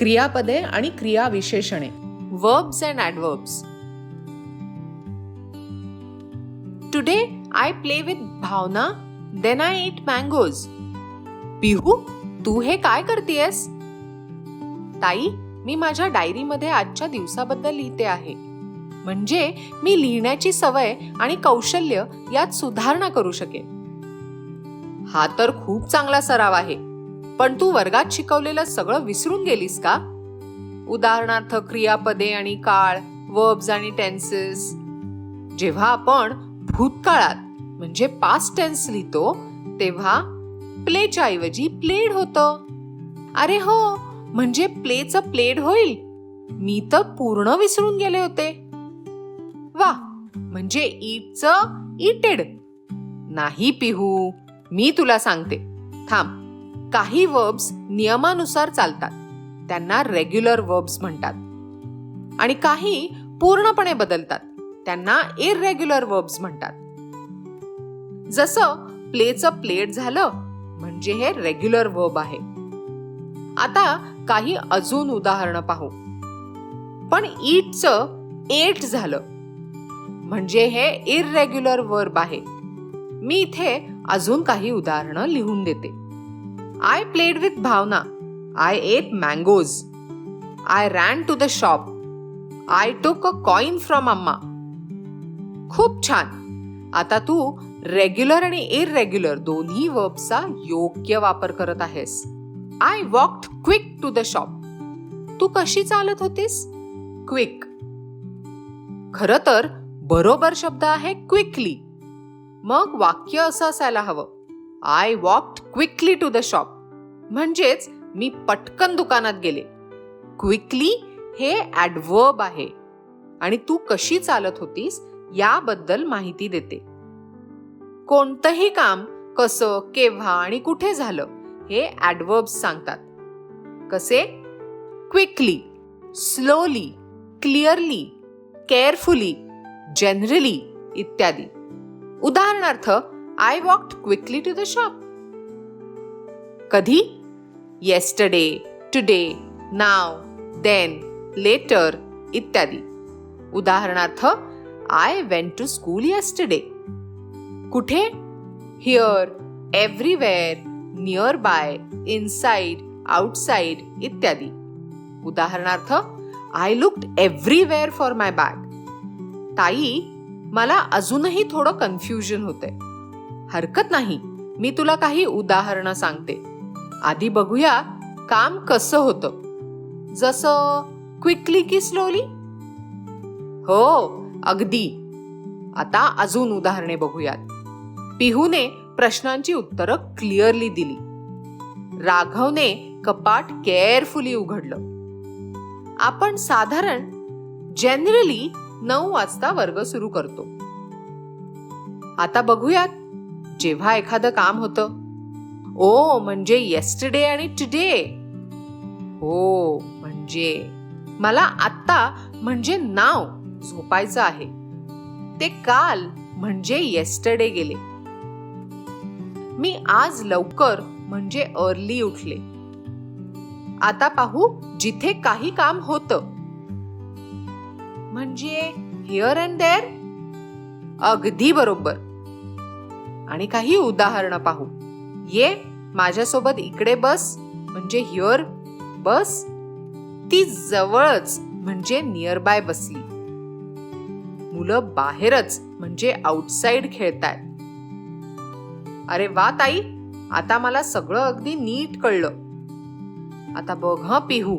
क्रियापदे आणि क्रिया विशेषणे and and today I play with Bhavana then I eat mangoes Pihu तू हे काय करतेयस? ताई मी माझ्या डायरीमध्ये आजच्या दिवसाबद्दल लिहिते आहे. म्हणजे मी लिहिण्याची सवय आणि कौशल्य यात सुधारणा करू शकेन. हा तर खूप चांगला सराव आहे. पण तू वर्गात शिकवलेलं सगळं विसरून गेलीस का? उदाहरणार्थ क्रियापदे आणि काळ वर्ब्स आणि टेन्सेस जेव्हा आपण भूतकाळात म्हणजे पास्ट टेन्स लिहितो तेव्हा प्लेच्या ऐवजी प्लेड होतं. अरे हो म्हणजे प्लेचं प्लेड होईल. मी तर पूर्ण विसरून गेले होते. वा म्हणजे ईटचं इटेड. नाही पिहू मी तुला सांगते. थांब. काही वर्ब्स नियमानुसार चालतात. त्यांना रेग्युलर वर्ब्स म्हणतात. आणि काही पूर्णपणे बदलतात. त्यांना इरेग्युलर वर्ब्स म्हणतात. जसं प्लेचं प्लेट झालं म्हणजे हे रेग्युलर वर्ब आहे. आता काही अजून उदाहरणं पाहू. पण ईटचं एट झालं म्हणजे हे इरेग्युलर वर्ब आहे. मी इथे अजून काही उदाहरणं लिहून देते. I played with Bhavana I ate mangoes I ran to the shop I took a coin from Amma खूप छान. आता तू रेग्युलर आणि इरेग्युलर दोन्ही वर्बचा योग्य वापर करत आहेस. I walked quick to the shop तू कशी चालत होतीस? क्विक खर तर बरोबर शब्द आहे क्विकली मग वाक्य असं असायला हवं. I walked quickly to the shop म्हणजेच मी पटकन दुकानात गेले. क्विकली हे ॲडवर्ब आहे. आणि तू कशी चालत होतीस याबद्दल माहिती देते. कोणतंही काम कसं केव्हा आणि कुठे झालं हे ऍडवर्ब्स सांगतात. कसे? Quickly slowly clearly carefully generally इत्यादी. उदाहरणार्थ I walked quickly to the shop कधी yesterday today now then later इत्यादी उदाहरणार्थ I went to school yesterday कुठे here everywhere near by inside outside इत्यादी उदाहरणार्थ I looked everywhere for my bag ताई मला अजूनही थोडं कन्फ्युजन होतंय हरकत नाही. मी तुला काही उदाहरणं सांगते. आधी बघूया काम कसं होतं. जसं क्विकली की स्लोली हो अगदी. आता अजून उदाहरणे बघूयात. पिहूने प्रश्नांची उत्तरं क्लिअरली दिली. राघवने कपाट केअरफुली उघडलं. आपण साधारण जनरली नऊ वाजता वर्ग सुरू करतो. आता बघूयात जेव्हा एखादं काम होतं. ओ म्हणजे येस्टरडे आणि टुडे हो म्हणजे. मला आत्ता म्हणजे नाव झोपायचं आहे. ते काल म्हणजे येस्टरडे गेले. मी आज लवकर म्हणजे अर्ली उठले. आता पाहू जिथे काही काम होतं. म्हणजे हिअर अँड देअर अगदी बरोबर. आणि काही उदाहरणं पाहू. ये माझ्यासोबत इकडे बस. म्हणजे हिअर बस. ती जवळच म्हणजे नियरबाय बसली. मुलं बाहेरच म्हणजे आउटसाइड खेळतायत. अरे वा ताई. आता मला सगळं अगदी नीट कळलं. आता बघ ह पिहू.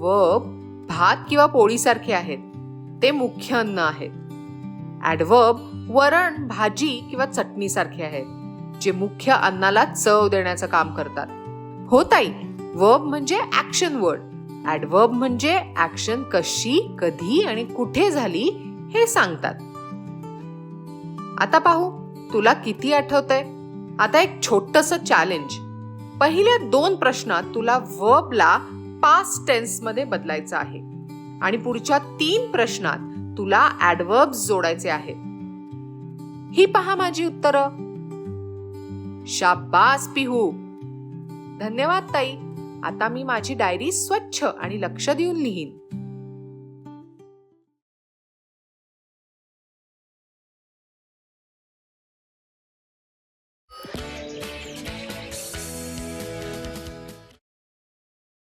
व भात किंवा पोळीसारखे आहेत. ते मुख्य अन्न आहेत. ऍडवर्ब वरण भाजी किंवा चटणीसारखे आहेत जे मुख्य अन्नाला चव देण्याचं काम करतात. हो ताई वर्ब म्हणजे ऍक्शन वर्ड ऍडवर्ब म्हणजे ऍक्शन कशी कधी आणि कुठे झाली हे सांगतात. आता पाहू तुला किती आठवतंय? आता एक छोटस चॅलेंज पहिल्या दोन प्रश्नात तुला वर्बला पास्ट टेन्समध्ये बदलायचं आहे. आणि पुढच्या तीन प्रश्नात तुला ऍडवर्ब्स जोडायचे आहेत. ही पहा माझी उत्तरं. शाबास पिहू. धन्यवाद ताई. आता मी माझी डायरी स्वच्छ आणि लक्ष देऊन लिहीन.